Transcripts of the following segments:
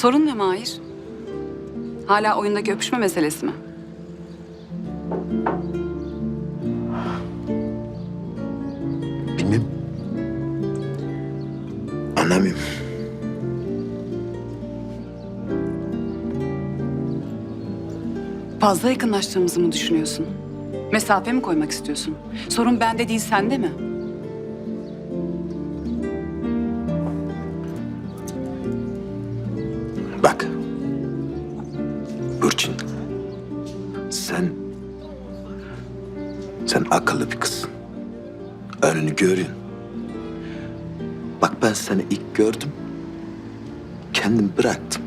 Sorun ne Mahir? Hala oyundaki öpüşme meselesi mi? Bilmem. Anlamıyorum. Fazla yakınlaştığımızı mı düşünüyorsun? Mesafe mi koymak istiyorsun? Sorun bende değil sende mi? Bak. Burçin. Sen... Sen akıllı bir kızsın. Önünü görüyorsun. Bak ben seni ilk gördüm. Kendim bıraktım.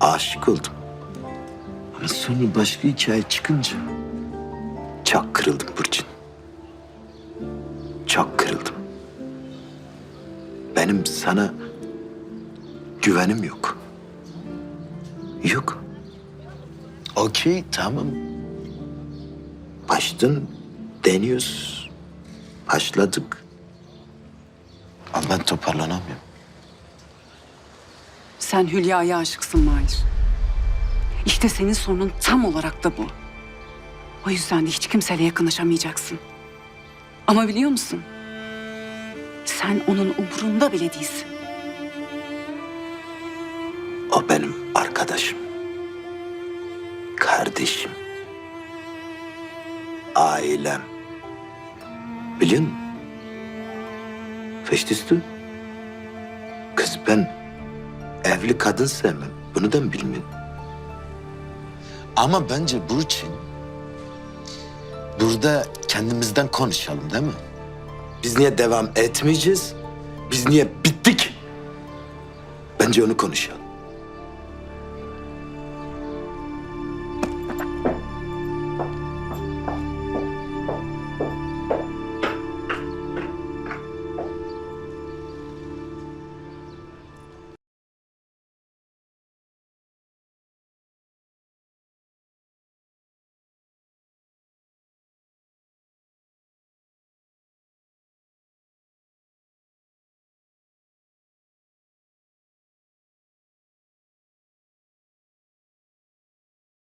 Aşık oldum. Ama sonra başka hikaye çıkınca... Çok kırıldım Burçin. Çok kırıldım. Benim sana güvenim yok. Yok. Okey, tamam. Başladın, deniyoruz. Başladık. Ama ben toparlanamıyorum. Sen Hülya'ya aşıksın Mahir. İşte senin sorunun tam olarak da bu. O yüzden de hiç kimseyle yakınlaşamayacaksın. Ama biliyor musun? Sen onun umurunda bile değilsin. O benim arkadaşım. Kardeşim. Ailem. Biliyor musun? Verstehst? Kız ben evli kadın sevmem. Bunu da mı bilmiyorsun? Ama bence Burçin burada kendimizden konuşalım değil mi? Biz niye devam etmeyeceğiz? Biz niye bittik? Bence onu konuşalım.